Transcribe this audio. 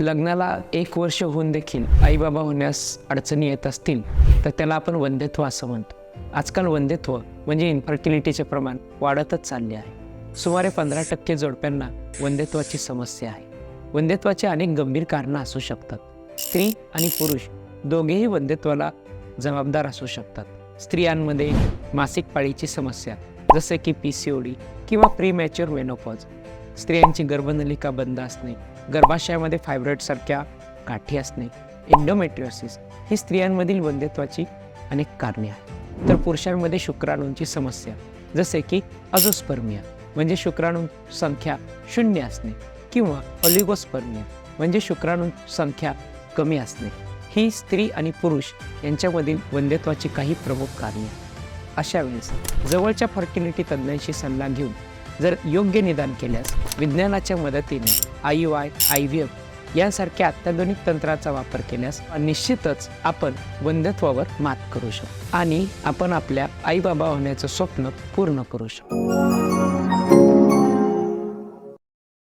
लग्नाला एक वर्ष होऊन देखील आईबाबा होण्यास अडचणी येत असतील तर त्याला आपण वंध्यत्व असं म्हणतो. आजकाल वंध्यत्व म्हणजे इन्फर्टिलिटीचे प्रमाण वाढतच चालले आहे. सुमारे पंधरा टक्के जोडप्यांना वंध्यत्वाची समस्या आहे. वंदेत्वाचे अनेक गंभीर कारणं असू शकतात. स्त्री आणि पुरुष दोघेही वंध्यत्वाला जबाबदार असू शकतात. स्त्रियांमध्ये मासिक पाळीची समस्या जसे की पी सी ओ डी किंवा प्रीमॅच्युअर मेनोपॉज स्त्रियांची गर्भनलिका बंद असणे गर्भाशयामध्ये फायब्रॉइडसारख्या गाठी असणे एन्डोमेट्रिओसिस ही स्त्रियांमधील वंध्यत्वाची अनेक कारणे आहेत तर पुरुषांमध्ये शुक्राणूंची समस्या जसे की अजोस्पर्मिया म्हणजे शुक्राणू संख्या शून्य असणे किंवा ऑलिगोस्पर्मिया म्हणजे शुक्राणू संख्या कमी असणे ही स्त्री आणि पुरुष यांच्यामधील वंध्यत्वाची काही प्रमुख कारणे आहेत. अशा वेळेस जवळच्या फर्टिलिटी तज्ज्ञांशी सल्ला घेऊन जर योग्य निदान केल्यास विज्ञानाच्या मदतीने I U I I V F यांसारख्या अत्याधुनिक तंत्राचा वापर केल्यास निश्चितच आपण वंध्यत्वावर मात करू शकतो आणि आपण आपल्या आईबाबा होण्याचं स्वप्न पूर्ण करू शकतो.